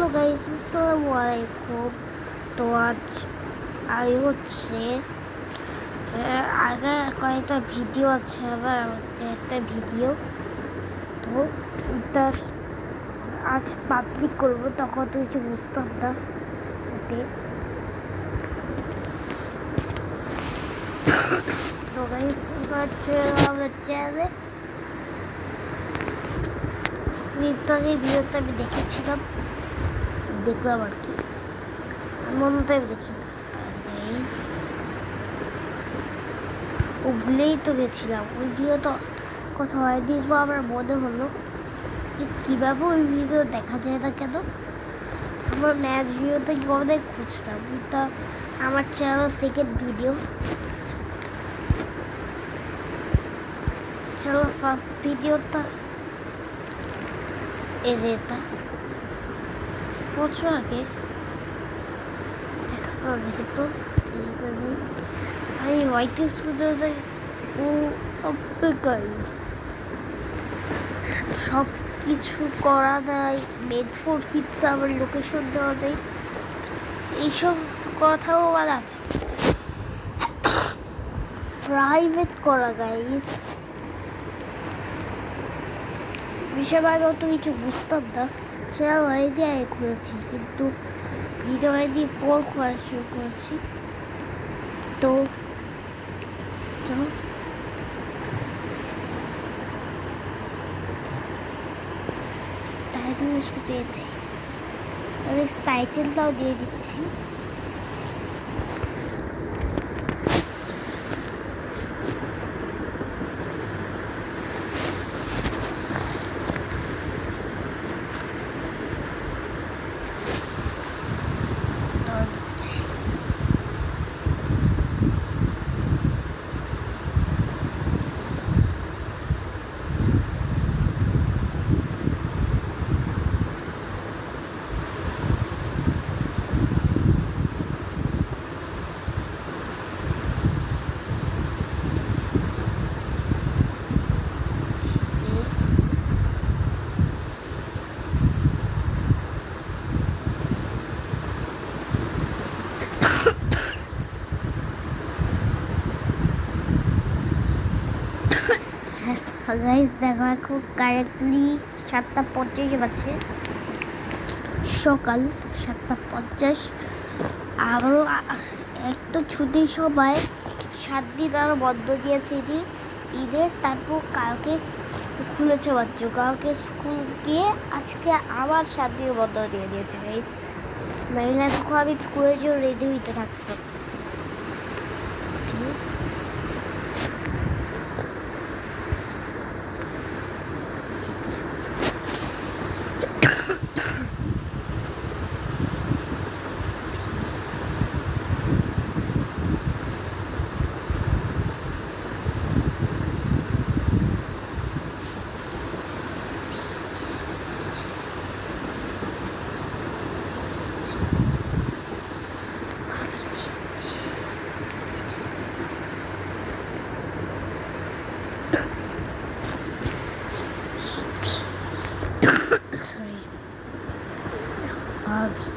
Hello guys আসসালামু তো আজ আমি হচ্ছে আগে কয়েকটা ভিডিও আছে, আবার একটা ভিডিও তো তার আজ পাবলিক করব, তখন তো কিছু বুঝতাম না। ওকে। তো গাইস এবার চলে আমাদের চ্যানেলে নিত্যকে ভিডিওতে আমি দেখেছিলাম। দেখলাম আর কি। মন আমি দেখি ও তো গেছিলাম। ওই ভিডিও তো কথা হয়নি বা আমার মনে হলো যে কীভাবে ওই ভিডিও দেখা যায় না কেন? আমার ম্যাচ ভিডিওতে কীভাবে খুঁজতাম? তা আমার চ্যানেল সেকেন্ড ভিডিও চলো ফার্স্ট ভিডিওটা এই যে এটা। বছর আগে একটা দেখে তো আমি হোয়াইট স্টুডিওতে ও গাইস সব কিছু করা দেয় মেড ফোর কিডস আবার লোকেশন দেওয়া দেয়। এই সমস্ত কথাও আছে। প্রাইভেট করা গাইস বিষয়ভাবে অত কিছু বুঝতাম না। সেটা আইডিয়ায় করেছি, কিন্তু ভিডিও আইডি পর করা শুরু করেছি। তো চলো। টাইটেল শুধু দিয়ে দেয় তাহলে টাইটেলটাও দিয়ে দিচ্ছি দাও দিচ্ছি গাইস দেখো এখন কারেক্টলি সাতটা পঞ্চাশ বাজছে সকাল সাতটা পঞ্চাশ আবারও এক তো ছুটির সময় সাত দিন আরও বন্ধ দিয়েছে ঈদের ঈদের তারপর কালকে খুলেছে বাচ্চা। কালকে স্কুল গিয়ে আজকে আবার সাত দিন বন্ধ দিয়ে দিয়েছে গাইস নাইলে তখন আমি স্কুলের জন্য রেডি হইতে থাকতাম ঠিক।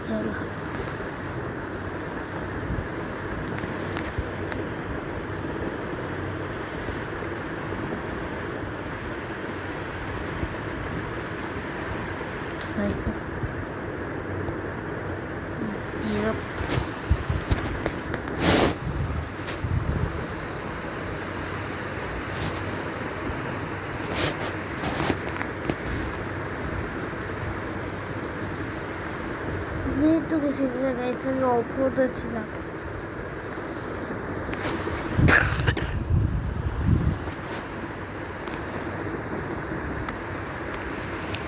zor. Sayısı. Diyor. বেশি জায়গায় আমি অপদ ছিলাম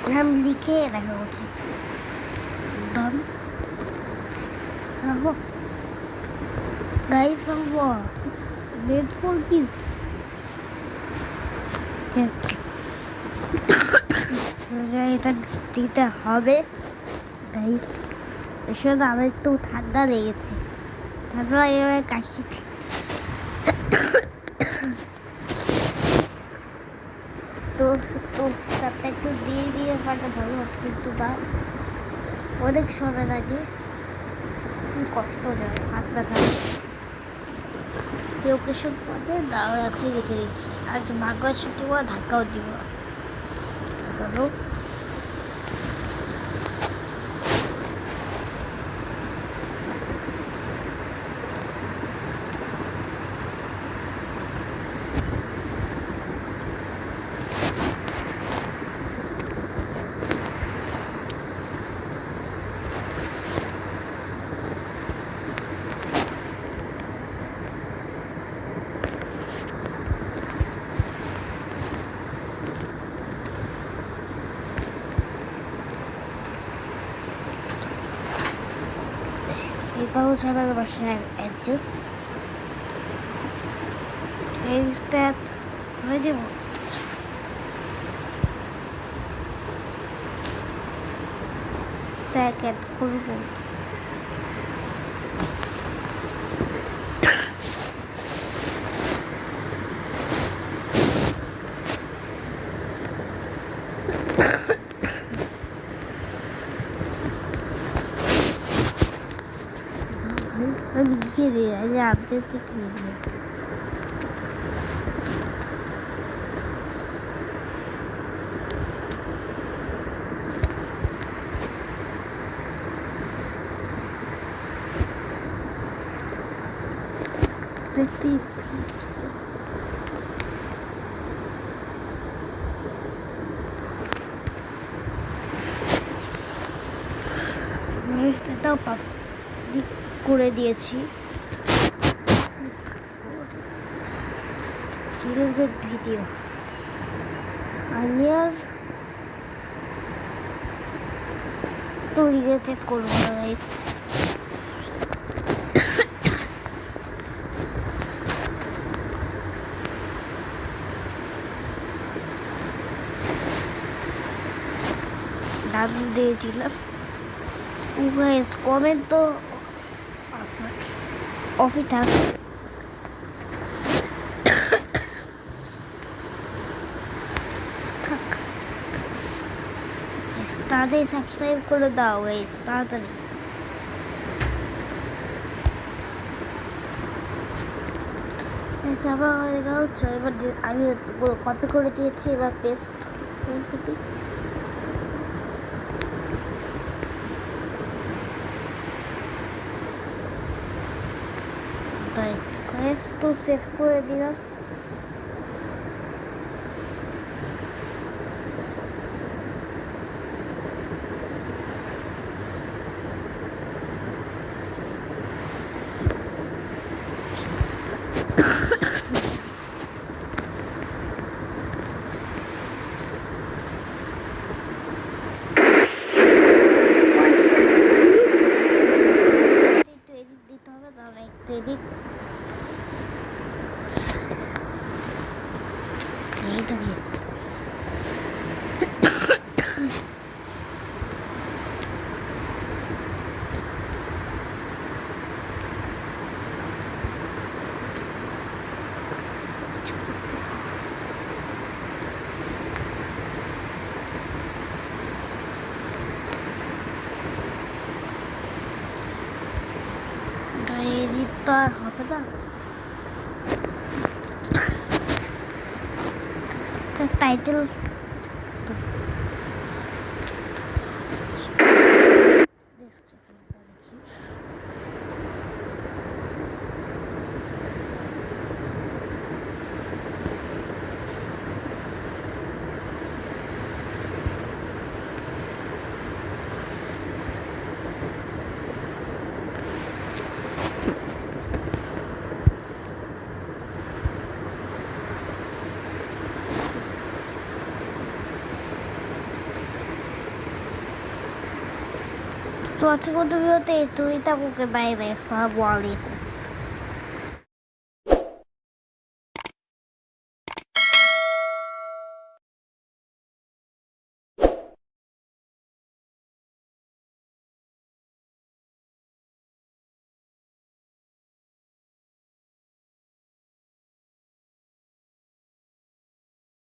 নাম লিখে রাখা উচিত দম গাইস অফ ওয়ার্স মেড ফর কিডস এটা দিতে হবে গাইস এসব আমার একটু ঠান্ডা লেগেছে। ঠান্ডা এভাবে কাশি। তো তো সারটা একটু দিয়ে দিয়ে পারলে ভালো কিন্তু তা অনেক সময় লাগে। কষ্ট যায় হাত ব্যথা লোকেশন পদে দাঁড়া আপনি রেখে দিচ্ছি আজ মাগা ছুটি ধাক্কাও দিব। কেন এটা হচ্ছে আমার বাসার অ্যাড্রেস প্লেসটা হয়ে দেব দেখ এত করব আমি লিখে দিই আগে করে দিয়েছি। ফিরোজের ভিডিও। আমি আর তো রিলেটেড করব guys। দিয়েছিলাম কমেন্ট তো পাস রাখি অফই থাক। থাক তাড়াতাড়ি সাবস্ক্রাইব করে দাও গাইস তাড়াতাড়ি। আবার হয়ে গেল এবার আমি কপি করে দিয়েছি, এবার পেস্ট করে দিই। তো সেভ করে দিলাম একটু তো গেছি এডিট তো আর হবে না টাইটেল তো আজকে কত ভিডিওতে তুই থাকুকে বাই বাই আসসালামু আলাইকুম